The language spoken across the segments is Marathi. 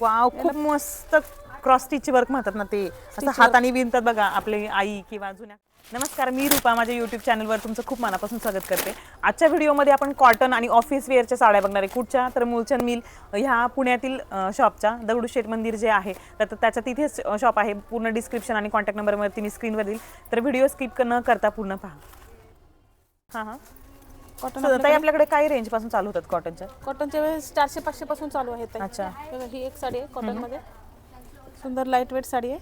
वाव खूप मस्त क्रॉस स्टिच वर्क म्हणतात ना ते. असं हाताने विणतात बघा आपले आई किंवा जुन्या. नमस्कार मी रूपा माझ्या युट्यूब चॅनलवर तुमचं खूप मनापासून स्वागत करते. आजच्या व्हिडिओमध्ये आपण कॉटन आणि ऑफिस वेअरच्या साड्या बघणार आहे. कुठच्या? तर मूलचंद मिल ह्या पुण्यातील शॉपच्या दगडूशेठ मंदिर जे आहे तर त्याच्या तिथेच शॉप आहे. पूर्ण डिस्क्रिप्शन आणि कॉन्टॅक्ट नंबरवरती मी स्क्रीनवर देईल. तर व्हिडिओ स्किप न करता पूर्ण पहा. हां हां. कॉटन ताई आपल्याकडे काही रेंजपासून चालू होतात कॉटनच्या कॉटनच्या वेळेस चारशे पाचशे पासून चालू आहे ताई. अच्छा. बघा, ही एक साडी आहे कॉटनमध्ये. सुंदर लाइट वेट साडी आहे.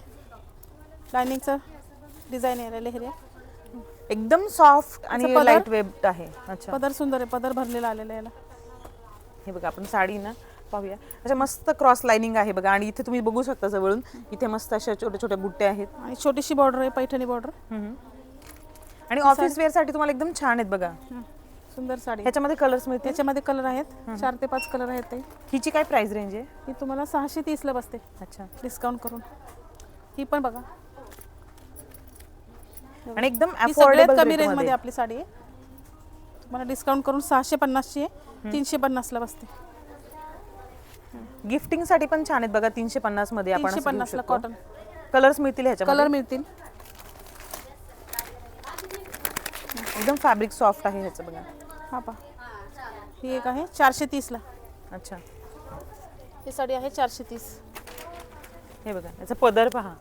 लायनिंगचं डिझाईन आहे लेहरी आहे एकदम सॉफ्ट आणि पदर? लाइट वेब आहे. अच्छा. पदर सुंदर आहे पदर भरलेला आलेला आहे याला. हे बघा आपण साडी ना पाहूया. अशा मस्त क्रॉस लाइनिंग आहे बघा. आणि इथे तुम्ही बघू शकता जवळून इथे मस्त अशा छोट्या छोट्या बुट्ट्या आहेत. आणि छोटीशी बॉर्डर आहे पैठणी बॉर्डर हम्म. आणि ऑफिस वेअरसाठी तुम्हाला एकदम छान आहेत बघा. सुंदर साडी. ह्याच्यामध्ये कलर्स मिळतील? त्याच्यामध्ये कलर आहेत. चार ते पाच कलर आहेत हिची काय प्राइस रेंज आहे? ही तुम्हाला सहाशे तीसला बसते. अच्छा. डिस्काउंट करून. ही पण बघा. आणि एकदम ही सगळ्यात अफोर्डेबल कमी रेंजमध्ये आपली साडी आहे. तुम्हाला डिस्काउंट करून सहाशे पन्नासची आहे. तीनशे पन्नासला बसते. गिफ्टिंगसाठी पण छान आहेत बघा तीनशे पन्नासमध्ये आपण तीनशे पन्नासला कॉटन कलर्स मिळतील ह्याच्या कलर मिळतील. एकदम फॅब्रिक सॉफ्ट आहे ह्याचं बघा. हा पा ही एक आहे चारशे तीसला अच्छा. ही साडी आहे चारशे तीस हे बघा याचा पदर पहा.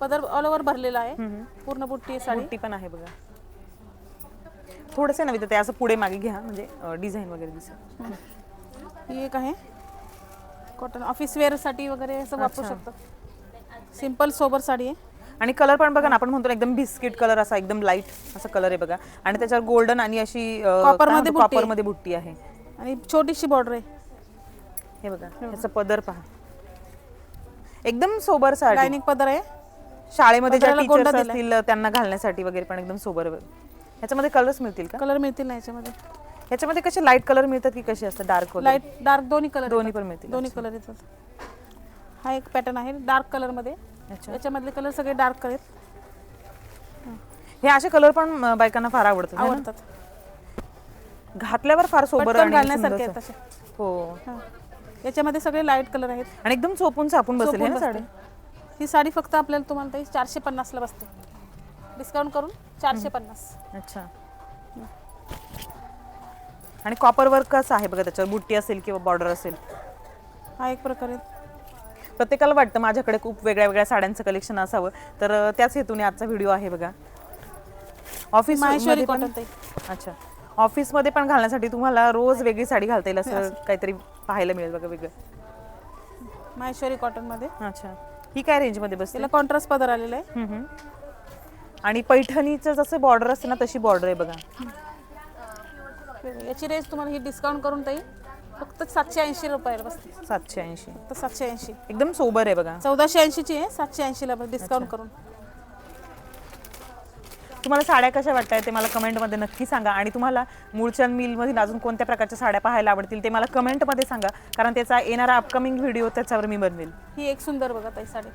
पदर ऑल ओव्हर भरलेला आहे. पूर्ण बुट्टी साडी. बुट्टी पण आहे बघा. थोडंसं नव्हे ते असं पुढे मागे घ्या म्हणजे डिझाईन वगैरे दिसेल. ही एक आहे. कॉटन ऑफिस वेअरसाठी वगैरे असं वापरू अच्छा. शकतात सिंपल सोबर साडी आहे. आणि कलर पण बघा ना आपण म्हणतो ना एकदम बिस्किट कलर असा एकदम लाइट असा कलर आहे बघा. आणि त्याच्यावर गोल्डन आणि अशी बुट्टी कॉपरमध्ये बुट्टी. आहे. आणि छोटीशी बॉर्डर आहे. हे बघा याचा पदर पहा. एकदम सोबर साडी. पदर आहे. शाळेमध्ये ज्या टीचर्स. असतील त्यांना घालण्यासाठी वगैरे पण एकदम सोबर ह्याच्यामध्ये कलर्स मिळतील का? कलर मिळतील ना याच्यामध्ये ह्याच्यामध्ये कसे लाइट कलर मिळतात की कसे असतात? डार्क लाइट डार्क दोन्ही कलर दोन्ही पण मिळतील. दोन्ही कलर येतात. हा एक पॅटर्न आहे डार्क कलरमध्ये. अच्छा. याच्यामधले कलर सगळे डार्क आहेत. हे. असे कलर पण अं, बायकांना फार आवडतात है ना? आवडतात. घातल्यावर फार सोबर पटकन आणि घालण्यासारखे आहेत हो. हा. याच्यामध्ये सगळे लाइट कलर आहेत. आणि एकदम चोपून बसेल हे सोपून ना बसते. साडी? ही साडी फक्त आपल्याला तुम्हाला ताई चारशे पन्नासला बसते. डिस्काउंट करून चारशे पन्नास. अच्छा. आणि कॉपर वर्क कसं आहे बघा त्याच्यावर? बुट्टी असेल किंवा बॉर्डर असेल? हा एक प्रकार प्रत्येकाला वाटतं माझ्याकडे खूप वेगळ्या वेगळ्या साड्यांचं कलेक्शन असावं. तर त्याच हेतूने आजचा व्हिडिओ आहे बघा. ऑफिस अच्छा. ऑफिसमध्ये पण घालण्यासाठी तुम्हाला रोज वेगळी साडी घालता येईल असं काहीतरी पाहायला मिळेल बघा वेगळं. माहेश्वरी कॉटनमध्ये. अच्छा. ही काय रेंजमध्ये बसते? त्याला कॉन्ट्रास्ट पदर आलेला आहे. आणि पैठणीचं जसं बॉर्डर असते ना तशी बॉर्डर आहे बघा. याची रेंज तुम्हाला ही डिस्काउंट करून ताई फक्त सातशे ऐंशी रुपयाला बसते. सातशे ऐंशी. फक्त सातशे ऐंशी. एकदम सोबर आहे बघा. चौदाशे ऐंशीची आहे सातशे ऐंशीला डिस्काउंट करून. तुम्हाला साड्या कशा वाटताय ते मला कमेंटमध्ये नक्की सांगा. आणि तुम्हाला मूळचंद मिलमधील अजून कोणत्या प्रकारच्या साड्या पाहायला आवडतील ते मला कमेंटमध्ये सांगा. कारण त्याचा येणारा अपकमिंग व्हिडिओ त्याच्यावर मी बनवेल. ही एक सुंदर बघा ताई साडी.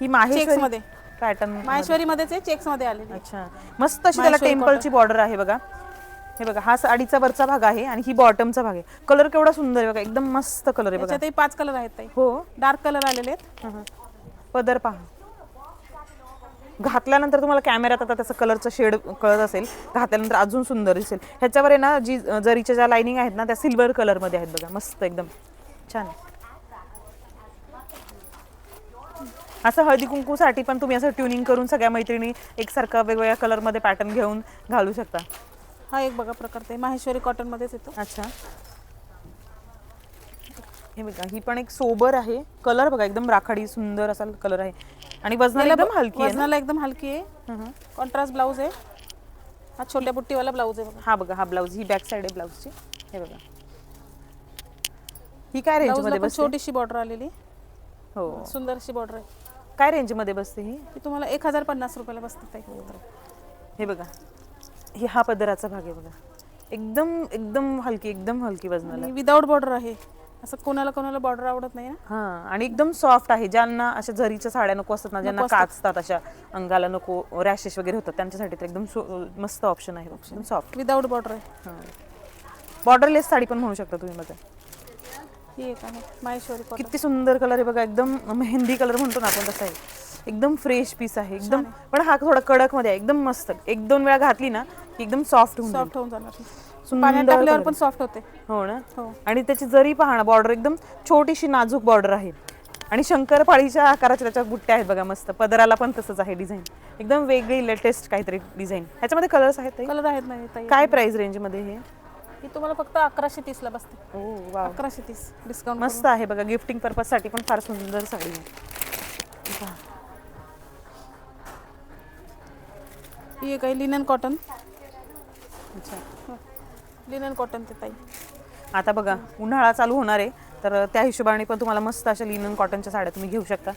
ही माहेश्वरी मध्ये. पॅटर्न माहेश्वरी मध्येच आहे चेक्समध्ये आलेली अच्छा. मस्त अशी त्याला टेम्पलची बॉर्डर आहे बघा. हे बघा हा साडीचा वरचा भाग आहे आणि ही बॉटमचा भाग आहे. कलर केवढा सुंदर आहे बघा एकदम मस्त कलर आहे बघा. याच्यातही पाच कलर आहेत ताई. हो. डार्क कलर आलेले आहेत. हं, हं. पदर पहा. घातल्यानंतर तुम्हाला कॅमेऱ्यात आता त्याचा कलरचा शेड कळत असेल. घातल्यानंतर अजून सुंदर दिसेल. ह्याच्यावर आहे ना जी जरीच्या ज्या लाइनिंग आहेत ना त्या सिल्वर कलरमध्ये आहेत बघा. मस्त एकदम. छान असं हळदी कुंकूसाठी पण तुम्ही असं ट्युनिंग करून सगळ्या मैत्रिणी एकसारखं वेगवेगळ्या कलरमध्ये पॅटर्न घेऊन घालू शकता. हा एक बघा प्रकार ते माहेश्वरी कॉटन मध्येच येतो. अच्छा. हे बघा ही पण एक सोबर आहे. कलर बघा एकदम राखाडी सुंदर असा कलर आहे. आणि वजनाला एकदम हलकी आहे ना? वजनाला एकदम हलकी आहे. कॉन्ट्रास्ट ब्लाऊज आहे. हा छोट्या बुट्टीवाला ब्लाऊज आहे बघा. हा बघा हा ब्लाऊज ही बॅक साइड आहे ब्लाऊजची हे बघा. ही काय रेंज ब्लाऊजला मध्ये पण बसते? छोटीशी बॉर्डर आलेली. हो. सुंदरशी बॉर्डर आहे. काय रेंजमध्ये बसते ही? ती तुम्हाला एक हजार पन्नास रुपयाला बसते ताई. हे बघा. ही हा पदराचा भाग आहे बघा. एकदम एकदम हलकी एकदम हलकी वजनाला. विदाऊट बॉर्डर आहे. असं कोणाला कोणाला बॉर्डर आवडत नाही ना? हा आणि एकदम सॉफ्ट आहे. ज्यांना अशा जरीच्या साड्या नको असतात ना ज्यांना काचतात अशा अंगाला नको रॅशेस वगैरे होतात त्यांच्यासाठी तर एकदम सो- मस्त ऑप्शन आहे. एकदम सॉफ्ट विदाऊट बॉर्डर आहे. बॉर्डरलेस साडी पण म्हणू शकता तुम्ही माझं. ही एक आहे. माहेश्वरी किती सुंदर कलर आहे बघा. एकदम मेहंदी कलर म्हणतो ना आपण तसा आहे. एकदम फ्रेश पीस आहे एकदम पण हा थोडा कडकमध्ये एकदम मस्त. एक दोन वेळा घातली ना की एकदम सॉफ्ट होऊन. सॉफ्ट होऊन जाणार. पाण्यात टाकल्यावर. पण सॉफ्ट होते. हो ना? हो. आणि त्याची जरी पहा ना बॉर्डर एकदम छोटीशी नाजूक बॉर्डर आहे. आणि शंकरपाळीच्या आकाराच्या त्याच्या बुट्ट्या आहेत बघा मस्त. पदराला पण तसंच आहे डिझाईन एकदम वेगळी लेटेस्ट काहीतरी डिझाईन ह्याच्यामध्ये कलर्स आहेत? कलर आहेत ना ताई. काय प्राइस रेंजमध्ये हे? ही तुम्हाला फक्त अकराशे तीसला बसते. अकराशे तीस. डिस्काउंट मस्त आहे बघा गिफ्टिंग पर्पजसाठी पण फार सुंदर साडी आहे. ही एक आहे लिनन कॉटन अच्छा. लिनन कॉटन ते ताई. आता बघा उन्हाळा चालू होणार आहे तर त्या हिशोबाने पण तुम्हाला मस्त अशा लिनन कॉटनच्या साड्या तुम्ही घेऊ शकता.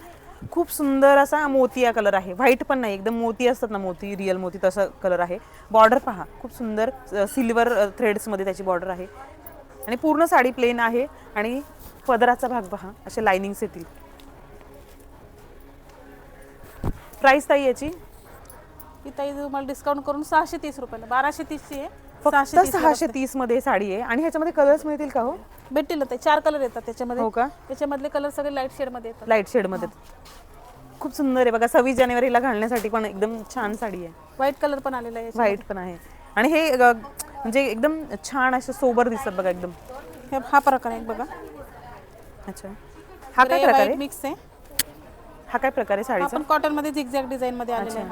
खूप सुंदर असा मोतिया कलर आहे. व्हाईट पण नाही एकदम मोती असतात ना मोती रिअल मोती तसं कलर आहे. बॉर्डर पहा खूप सुंदर सिल्वर थ्रेड्समध्ये त्याची बॉर्डर आहे. आणि पूर्ण साडी प्लेन आहे आणि पदराचा भाग पहा असे लाइनिंग्स येतील. प्राइस ताई याची? ही ताई तुम्हाला डिस्काउंट करून सहाशे तीस रुपयाला बाराशे तीसची आहे. फक्त 630 ला सहाशे बसते. तीसमध्ये साडी आहे. आणि ह्याच्यामध्ये कलर्स मिळतील का हो? भेटतील ना ताई चार कलर येतात त्याच्यामध्ये. हो का? त्याच्यामधले कलर सगळे लाइट शेडमध्ये येतात. लाइट शेडमध्ये खूप सुंदर आहे बघा सव्वीस जानेवारीला घालण्यासाठी पण एकदम छान साडी आहे. व्हाईट कलर पण आलेला आहे व्हाईट पण आहे. आणि हे अ, म्हणजे एकदम छान असे सोबर दिसतात बघा एकदम. हे- हा प्रकार आहे बघा. अच्छा. हा काय प्रकार आहे? मिक्स आहे. हा काय प्रकार आहे साडीचा? आपण कॉटनमध्ये झिगझॅग डिझाईन मध्ये आलेला आहे.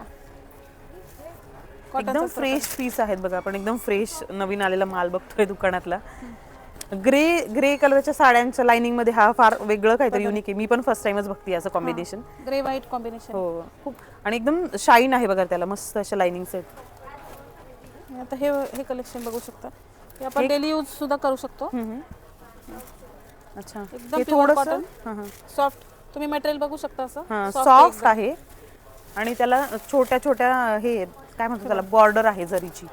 एकदम फ्रेश पीस आहेत बघा आपण एकदम फ्रेश नवीन आलेला माल बघतोय दुकानातला. ग्रे ग्रे कलरच्या साड्यांच्या लाइनिंगमध्ये हा फार वेगळं काहीतरी युनिक आहे. मी पण फर्स्ट टाइमच बघते असं कॉम्बिनेशन ग्रे व्हाईट कॉम्बिनेशन हो खूप. आणि एकदम शाईन आहे बघा त्याला मस्त अशा लाइनिंग्स आहेत आता हे हे कलेक्शन बघू शकता. हे आपण डेली यूज सुद्धा करू शकतो. अच्छा. एकदम हां सॉफ्ट तुम्ही मटेरियल बघू शकता असं. सॉफ्ट आहे. आणि त्याला छोट्या छोट्या हे काय म्हणतो त्याला बॉर्डर आहे जरीची.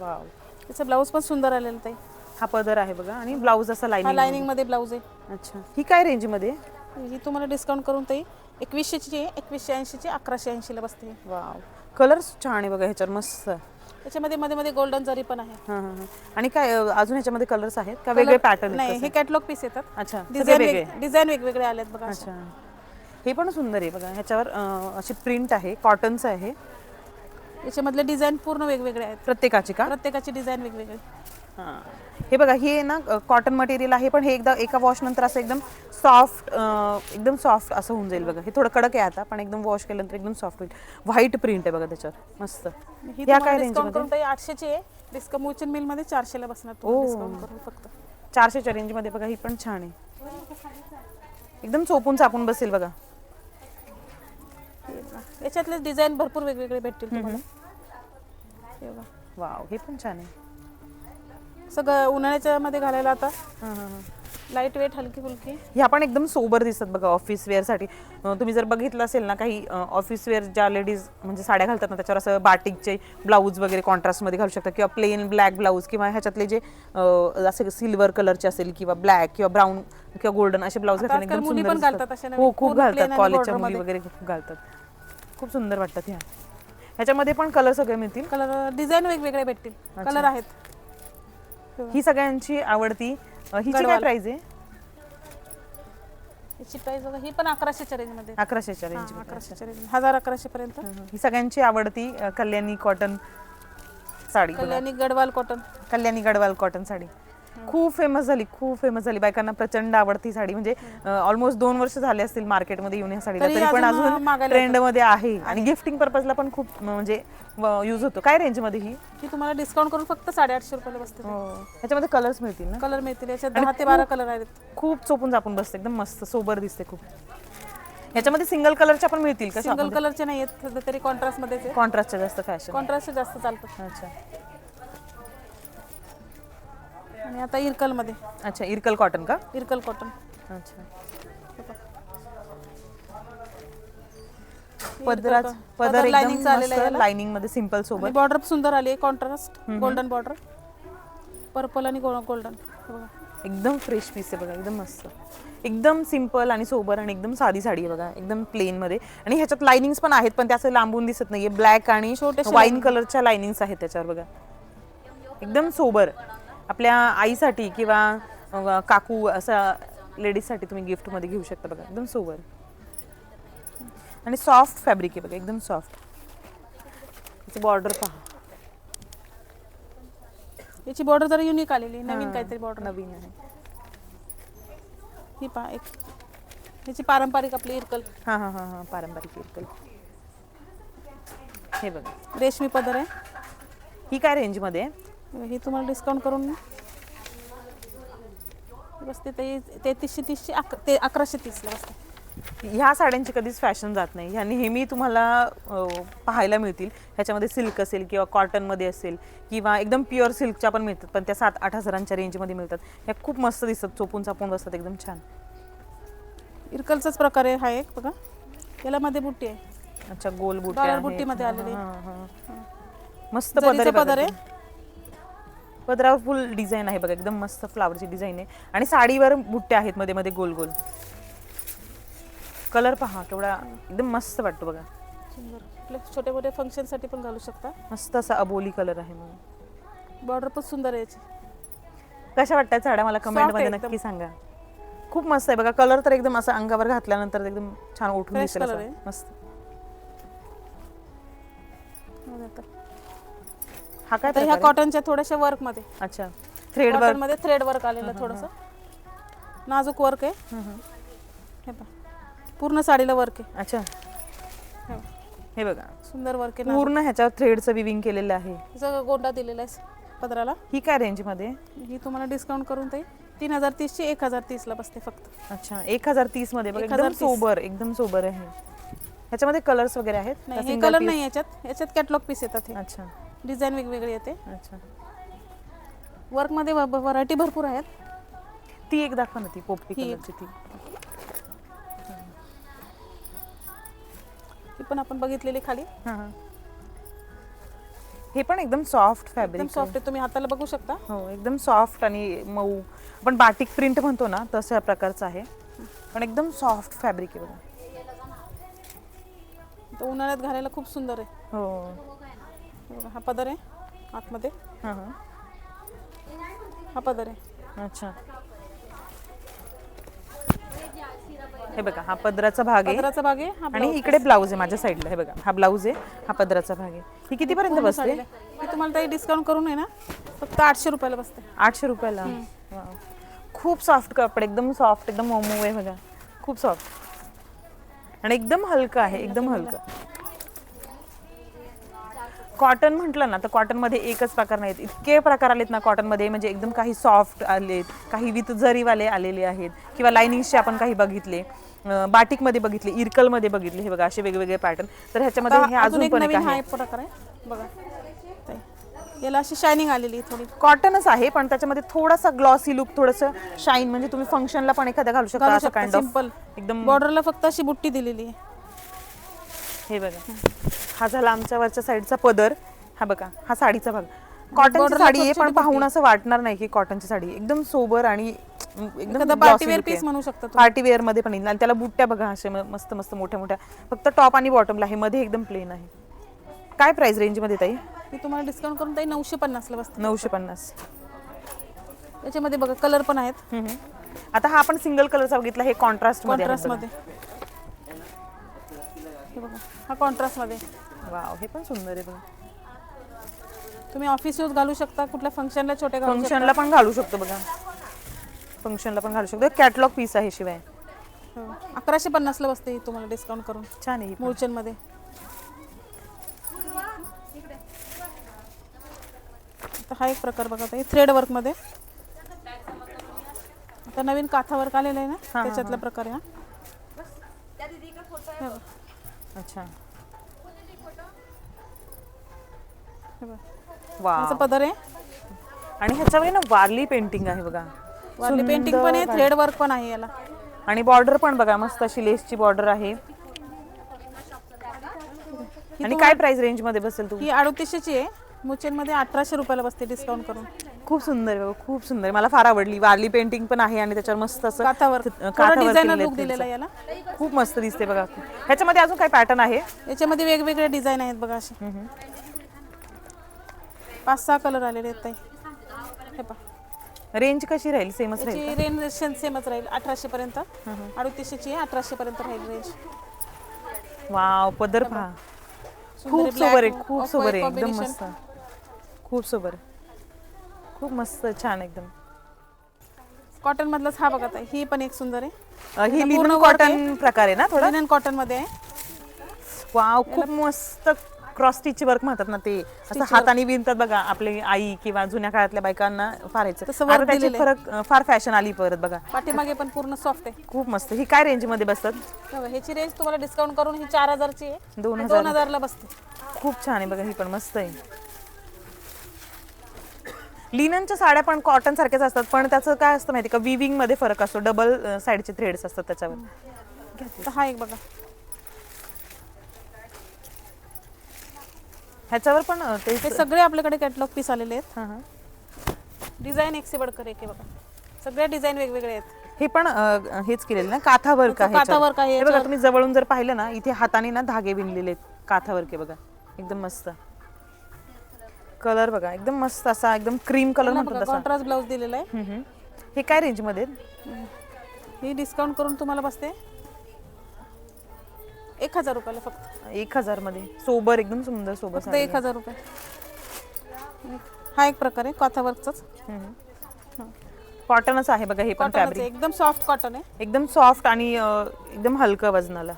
वाव. त्याचं ब्लाऊज पण सुंदर आलेलं ताई. हा पदर आहे बघा आणि ब्लाऊज असा हा लाईनिंग लाइनिंगमध्ये. ब्लाऊज आहे. अच्छा. ही काय रेंजमध्ये? ही तुम्हाला डिस्काउंट करून ताई एकवीसशेची आहे एकवीसशे ऐंशीची अकराशे ऐंशीला बसते. वाव. कलर छान आहे बघा ह्याच्यावर मस्त. हा त्याच्यामध्ये मध्ये मध्ये गोल्डन जरी पण आहे. हा हा आणि काय अ, अजून ह्याच्यामध्ये कलर्स आहेत का? वेगळे पॅटर्न नाही हे कॅटलॉग पीस येतात. अच्छा सगळे डिझाईन वेगळे. डिझाईन वेगवेगळे आलेत बघा. अच्छा. हे पण सुंदर आहे बघा ह्याच्यावर अ, अशी प्रिंट आहे कॉटनचं आहे. याच्यामधले डिझाईन पूर्ण वेगवेगळे आहेत. प्रत्येकाची का? प्रत्येकाची डिझाईन वेगवेगळी. हां. हे बघा हे ना कॉटन मटेरियल आहे पण हे एकदा एका वॉश नंतर असं एकदम सॉफ्ट एकदम सॉफ्ट असं होऊन जाईल बघा. हे थोडं कडक आहे आता पण एकदम वॉश केल्यानंतर एकदम सॉफ्ट होईल. व्हाईट प्रिंट आहे बघा त्याच्यावर मस्त. ही या काय रेंज डिस्काउंटमध्ये? करून ताई आठशेची आहे. डिस्काउंट मुचन मिलमध्ये चारशेला बसणार ओ. डिस्काउंट करून फक्त. चारशेच्या रेंजमध्ये बघा ही पण छान आहे. एकदम चोपून चापून बसेल बघा. याच्यातले डिझाईन भरपूर वेगवेगळे भेटतील तुम्हाला. हे बघा. वाव हे पण छान आहे. सगळं उन्हाळ्याच्या मध्ये घालायला आता. हां हां हां. लाइट वेट हलकी फुलकी. ह्या पण एकदम सोबर दिसतात बघा ऑफिस वेअरसाठी अं, तुम्ही जर बघितलं असेल ना काही ऑफिस वेअर ज्या लेडीज म्हणजे साड्या घालतात ना त्याच्यावर असं बाटिकचे ब्लाऊज वगैरे कॉन्ट्रास्टमध्ये घालू शकतात किंवा प्लेन ब्लॅक ब्लाऊज किंवा ह्याच्यातले जे अं, असे सिल्वर कलरचे असेल किंवा ब्लॅक किंवा ब्राऊन किंवा गोल्डन असे ब्लाऊज घातले आजकाल एकदम मुली सुंदर पण घालतात दिसतात. अशा नवीन, हो खूप पूर्ण घालतात. आणि कॉलेजच्या border मुली मध्ये. वगैरे खूप घालतात. खूप सुंदर वाटतात ह्या. ह्याच्यामध्ये पण कलर सगळे मिळतील. कलर डिझाईन वेगवेगळे भेटतील. कलर आहेत. ही सगळ्यांची आवडती अं, हिची काय गडवाल. प्राइस आहे? याची प्राइस बघा ही पण अकराशेच्या रेंज अकराशेच्या रेंज अकराशेच्या रेंज हजार अकराशे पर्यंत. ही सगळ्यांची आवडती अं, कल्याणी कॉटन साडी बघा. Kalyani Gadwal cotton Kalyani Gadwal cotton sari. खूप फेमस झाली खूप फेमस झाली. बायकांना प्रचंड आवडती साडी. म्हणजे ऑलमोस्ट दोन वर्ष झाले असतील मार्केटमध्ये येऊन साडीला. तरी तरी पण अजून, ट्रेंडमध्ये आहे. आणि गिफ्टिंग पर्पजला पण खूप म्हणजे यूज होतो. काय रेंजमध्ये ही? ही तुम्हाला डिस्काउंट करून फक्त साडेआठशे रुपयाला बसते ह्याच्यामध्ये कलर्स मिळतील ना? कलर मिळतील. याच्यात दहा ते बारा कलर आहेत. खूप चोपून जापून बसते. एकदम मस्त सोबर दिसते खूप. ह्याच्यामध्ये सिंगल कलरच्या पण मिळतील का सिंगल कलरचे नाही आहेत सध्या तरी कॉन्ट्रास्ट मध्येच आहे. कॉन्ट्रास्टच्या जास्त फॅशन कॉन्ट्रास्ट जास्त चालतात अच्छा. आणि आता इरकलमध्ये अच्छा इरकल कॉटन का? इरकल कॉटन अच्छा. पदराच पदर lining चं आलेलं आहे एकदम लाइनिंगमध्ये सिंपल सोबत. बॉर्डर सुंदर आली आहे कॉन्ट्रास्ट गोल्डन बॉर्डर पर्पल आणि गोल्डन एकदम फ्रेश पीस आहे बघा एकदम मस्त. एकदम सिंपल आणि सोबर आणि एकदम साधी साडी आहे बघा एकदम प्लेन मध्ये. आणि ह्याच्यात लाइनिंग्स पण आहेत पण ते असं लांबून दिसत नाहीये. ब्लॅक आणि छोटेसे वाईन कलरच्या लाइनिंग्स आहेत त्याच्यावर बघा. एकदम सोबर. आपल्या आईसाठी किंवा काकू असा लेडीजसाठी तुम्ही गिफ्टमध्ये घेऊ शकता बघा एकदम सोबर आणि सॉफ्ट फॅब्रिक आहे बघा एकदम सॉफ्ट त्याचं बॉर्डर पहा. याची बॉर्डर जरा युनिक आलेली नवीन काहीतरी बॉर्डर नवीन आहे. ही पहा एक. याची पारंपरिक आपली इरकल. हां हां हां हां पारंपरिक इरकल. हे बघा. रेशमी पदर आहे. ही काय रेंजमध्ये आहे? ही तुम्हाला डिस्काउंट करून बसते ते तेहतीसशे तीसशे अक ते अकराशे तीसला बसते ह्या साड्यांची कधीच फॅशन जात नाही. ह्या नेहमी तुम्हाला पाहायला मिळतील. ह्याच्यामध्ये सिल्क असेल किंवा कॉटनमध्ये असेल किंवा एकदम प्युअर सिल्कच्या पण मिळतात. पण त्या सात आठ हजारांच्या रेंजमध्ये मिळतात. ह्या खूप मस्त दिसतात. चोपून चापून बसतात एकदम छान. इरकलचाच प्रकार आहे हा एक बघा. याला मध्ये बुट्टी आहे. अच्छा गोल बुट्टे. बुट्टीमध्ये आलेले. मस्त पदर आहे. पदरावर फुल डिझाईन आहे बघा एकदम मस्त फ्लावरची डिझाईन आहे. आणि साडीवर बुट्टे आहेत मध्ये मध्ये गोल गोल. कलर पहा केवढा एकदम मस्त वाटतो बघा. सुंदर. आपले छोटे मोठे फंक्शनसाठी पण घालू शकता. मस्त असा अबोली कलर आहे म्हणून. बॉर्डर पण सुंदर आहे कशा वाटतात साड्या मला कमेंटमध्ये आहे एकदम. नक्की सांगा. खूप मस्त आहे बघा कलर तर एकदम असं अंगावर घातल्यानंतर एकदम छान उठून दिसेल. मस्त. हा काय आता ह्या प्रकार आहे? कॉटनच्या थोड्याशा वर्कमध्ये अच्छा. थ्रेड वर्कमध्ये थ्रेड वर्क आलेलं थोडस. नाजूक वर्क आहे. हे पहा. पूर्ण साडीला वर्क आहे. अच्छा. हे बघा. हे बघा. सुंदर वर्क आहे. पूर्ण ह्याच्यावर थ्रेडचं विविंग केलेलं आहे. याचा गोंडा दिलेला आहे पदराला. ही काय रेंजमध्ये? ही तुम्हाला डिस्काउंट करून ते तीन हजार तीसची एक हजार तीसला बसते फक्त. अच्छा. एक हजार तीसमध्ये बघा, एकदम 1030. सोबर एकदम सोबर आहे. ह्याच्यामध्ये कलर्स वगैरे आहेत? का नाही हे single कलर piece? नाही याच्यात याच्यात कॅटलॉग पीस येतात हे. अच्छा. डिझाईन वेगवेगळी येते. अच्छा. वर्कमध्ये व्हरायटी भरपूर आहेत. ती एक दाखवा ना ती पोपटी ही एक. कलरची ती. ही पण आपण बघितलेली खाली. हा, हा. हे पण एकदम सॉफ्ट एकदम फॅब्रिक सॉफ्ट आहे. तुम्ही हाताला बघू शकता. हो एकदम सॉफ्ट आणि मऊ. आपण बाटिक प्रिंट म्हणतो ना तशा प्रकारचं आहे. पण एकदम सॉफ्ट फॅब्रिक आहे बघा. तर उन्हाळ्यात घालायला खूप सुंदर आहे. हे. बघा, हा पदर आहे आतमध्ये. हां हां. हा पदर आहे. अच्छा. हे बघा हा पदराचा भाग आहे. पदराचा भाग आहे हा आणि इकडे ब्लाऊज आहे माझ्या साईडला हे बघा हा ब्लाऊज आहे हा पदराचा भाग आहे. ही कितीपर्यंत बसते? साडीला. ही तुम्हाला ताई डिस्काउंट करून आहे ना फक्त आठशे रुपयाला बसते. आठशे रुपयाला. खूप सॉफ्ट कपडे एकदम सॉफ्ट एकदम मऊ आहे बघा. खूप सॉफ्ट आणि एकदम हलकं आहे एकदम हलकं. कॉटन म्हटलं ना तर कॉटनमध्ये एकच प्रकार नाहीत. इतके प्रकार आलेत ना कॉटनमध्ये म्हणजे एकदम काही सॉफ्ट आलेत काही विथ जरीवाले आलेले आहेत किंवा लाइनिंगचे आपण काही बघितले बाटिकमध्ये बघितले इरकलमध्ये बघितले हे बघा असे वेगवेगळे पॅटर्न तर ह्याच्यामध्ये हे अजून पण एक आहे. प्रकार आहे. बघा. याला अशी शायनिंग आलेली थोडी. कॉटनच आहे पण त्याच्यामध्ये थोडासा ग्लॉसी लुक थोडंसं शाईन म्हणजे तुम्ही फंक्शनला पण एखाद्या घालू शकता असं काइंड ऑफ एकदम बॉर्डरला फक्त अशी बुट्टी दिलेली आहे. हे बघा. हा झाला आमच्या वरच्या साईडचा पदर. हा बघा हा साडीचा भाग. कॉटनची साडी आहे पण पाहून असं वाटणार नाही की कॉटनची साडी. एकदम सोबर आणि एकदम एखादा पार्टी वेअर पीस म्हणू शकता तुम्ही. पार्टी वेअरमध्ये पण येईल. आणि त्याला बुट्ट्या बघा असे म- मस्त मस्त मोठ्या मोठ्या. फक्त टॉप आणि बॉटमला आहे. मध्ये एकदम प्लेन आहे. काय प्राइस रेंजमध्ये ताई? ती तुम्हाला डिस्काउंट करून ताई नऊशे पन्नासला बसते. नऊशे पन्नास. याच्यामध्ये बघा कलर पण आहेत. आता हा आपण सिंगल कलरचा बघितला हे कॉन्ट्रास्ट कॉन्ट्रास्टमध्ये. हे बघा हा कॉन्ट्रास्टमध्ये. वाव हे पण सुंदर आहे बघा. तुम्ही ऑफिस यूज घालू शकता कुठल्या फंक्शनला छोटे घालू शकता. फंक्शनला पण घालू शकतो बघा. फंक्शनला पण घालू शकतो. कॅटलॉग पीस आहे शिवाय. हो. अकराशे पन्नासला बसते ही तुम्हाला डिस्काउंट करून. छान आहे ही पण. मुळचंदमध्ये. आता हा एक प्रकार बघा आता थ्रेड वर्कमध्ये. आता नवीन काथा वर्क आलेलं आहे ना हा, त्याच्यातला प्रकार आहे हा. हे. बघा, अच्छा. वा पदर आहे? आणि ह्याच्यावर ना वारली पेंटिंग आहे बघा. वारली पेंटिंग पण आहे थ्रेड वर्क पण आहे याला. आणि बॉर्डर पण बघा मस्त अशी लेसची बॉर्डर आहे. आणि काय प्राइस रेंजमध्ये बसेल तू? ही अडोतीसशेची आहे. मुचेन मध्ये अठराशे रुपयाला बसते डिस्काउंट करून. खूप सुंदर आहे बघा खूप सुंदर आहे. मला फार आवडली. वारली पेंटिंग पण आहे आणि त्याच्यावर मस्त असं केलेलं लुक आहे दिलेला त्यांचं. याला. खूप मस्त दिसते बघा. ह्याच्यामध्ये अजून काय पॅटर्न आहे? याच्यामध्ये वेगवेगळे डिझाईन आहेत बघा असे. हम्म. पाच सहा कलर आलेले आहेत ताई. हे पहा. रेंज कशी राहील? सेमच राहील याची रेंज सेमच राहील. अठराशे पर्यंत. अडतीसशेची आहे अठराशे पर्यंत राहील रेंज वाव पदर पहा. खूप black सोबर आहे खूप सोबर आहे. एकदम combination. मस्त. खूप सोबर खूप मस्त छान एकदम. कॉटन मधलाच हा बघा ताई. ही पण एक सुंदर आहे. अ, ही लिनन कॉटन प्रकार आहे ना थोडा? लिनन कॉटनमध्ये आहे. वाव खूप मस्त क्रॉस स्टिच वर्क म्हणतात ना ते. असं हाताने विणतात बघा आपली आई किंवा जुन्या काळातल्या बायकांना फार यायचं. तसं आता work त्याची दिलेलं फरक अ, फार फॅशन आली परत बघा. पाठीमागे पण पूर्ण सॉफ्ट आहे. खूप मस्त. ही काय रेंजमध्ये बसतात? बघा, ह्याची रेंज तुम्हाला डिस्काउंट करून ही चार हजारची आहे. दोन हजार दोन हजारला बसते. खूप छान आहे बघा ही पण मस्त आहे. लिननच्या साड्या पण कॉटन सारख्याच असतात पण त्याचं काय असतं माहिती का? विविंगमध्ये फरक असतो. डबल साईडचे थ्रेड्स असतात त्याच्यावर. हा एक बघा. ह्याच्यावर पण ते हे सगळे आपल्याकडे कॅटलॉग पीस आलेले आहेत. हा, हा. डिझाईन एक से बडकर एक बघा. सगळ्या डिझाईन वेगवेगळे आहेत. हे पण हेच केलेलं ना? काथा वर्क आहे काथा ह्याच्यावर. work आहे हे बघा. तुम्ही जवळून जर पाहिलं ना इथे हाताने ना धागे विणलेले आहेत काथा वर्क आहे बघा. एकदम मस्त. कलर बघा एकदम मस्त असा एकदम क्रीम कलर म्हणतो तसा. कॉन्ट्रास्ट ब्लाऊज दिलेला आहे. हम्म, हम्म. हे काय रेंजमध्ये आहेत? ही डिस्काउंट करून तुम्हाला बसते. एक हजार रुपयाला फक्त. एक हजारमध्ये. सोबर एकदम सुंदर सोबर फक्त एक हजार रुपये. हा एक प्रकार आहे कॉथा वर्कचाच कॉटनच आहे बघा हे पण फॅब्रिक एकदम सॉफ्ट कॉटन आहे. एकदम सॉफ्ट आणि अ, एकदम हलकं वजनाला.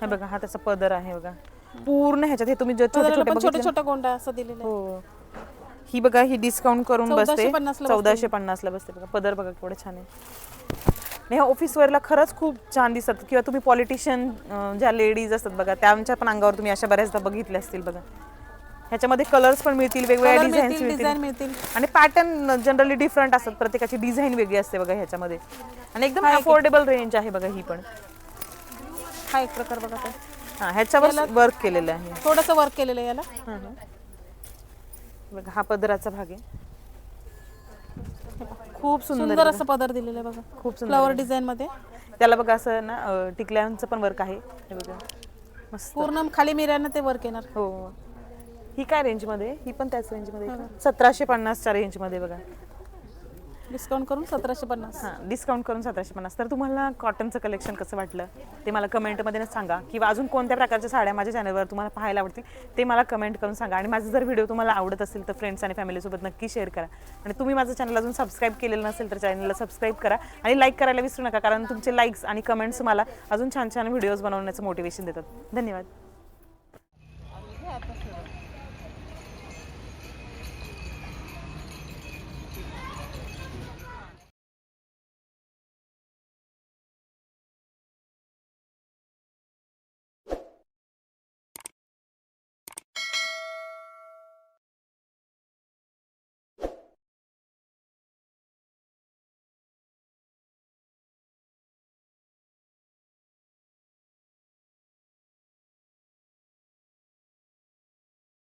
हे बघा हा त्याचा पदर आहे बघा. पूर्ण ह्याच्यात हे तुम्ही जे छोटे छोटे पण छोटे बघितले छोटे गोंडा असं दिलेलं आहे हो. ही बघा ही डिस्काउंट करून बसते. 1450 ला बसते. चौदाशे पन्नासला बसते बघा. पदर बघा केवढं छान आहे ह्या ऑफिस वेअरला खरंच खूप छान दिसतात. किंवा तुम्ही पॉलिटिशियन ज्या लेडीज असतात बघा त्यांच्या पण अंगावर तुम्ही अशा बऱ्याचदा बघितल्या असतील बघा. ह्याच्यामध्ये कलर्स पण मिळतील वेगवेगळ्या Colour डिझाईन्स मिळतील डिझाईन मिळतील मिळतील. आणि पॅटर्न जनरली डिफरंट असतात. प्रत्येकाची डिझाईन वेगळी असते बघा ह्याच्यामध्ये. आणि एकदम अफोर्डेबल रेंज आहे बघा ही पण. हा एक प्रकार बघा तो. हा ह्याच्यावर वर्क केलेलं आहे. थोडंसं वर्क केलेलं आहे याला. बघा हा पदराचा भाग आहे. खूप सुंदर असं पदर दिलेलं आहे बघा. खूप सुंदर फ्लॉवर डिझाईन मध्ये. त्याला बघा असं ना अं, टिकल्यांचं पण वर्क आहे. हे बघा. मस्त. पूर्ण खाली मिऱ्यानं ते वर्क येणार. हो. ही काय रेंजमध्ये? आहे? ही पण त्याच रेंजमध्ये आहे का? सतराशे पन्नासच्या रेंजमध्ये बघा. डिस्काउंट करून सतराशे पन्नास. हां डिस्काउंट करून सतराशे पन्नास. तर तुम्हाला कॉटनचं कलेक्शन कसं वाटलं? ते मला कमेंटमध्येच सांगा. किंवा अजून कोणत्या प्रकारच्या साड्या माझ्या चॅनलवर तुम्हाला पाहायला आवडतील ते मला कमेंट करून सांगा. आणि माझा जर व्हिडिओ तुम्हाला आवडत असेल तर फ्रेंड्स आणि फॅमिलीसोबत नक्की शेअर करा. आणि तुम्ही माझं चॅनल अजून सबस्क्राईब केलेलं नसेल तर चॅनलला सबस्क्राईब करा. आणि लाईक करायला विसरू नका कारण तुमचे लाईक्स आणि कमेंट्स मला अजून छान छान व्हिडिओज बनवण्याचं मोटिवेशन देतात. धन्यवाद.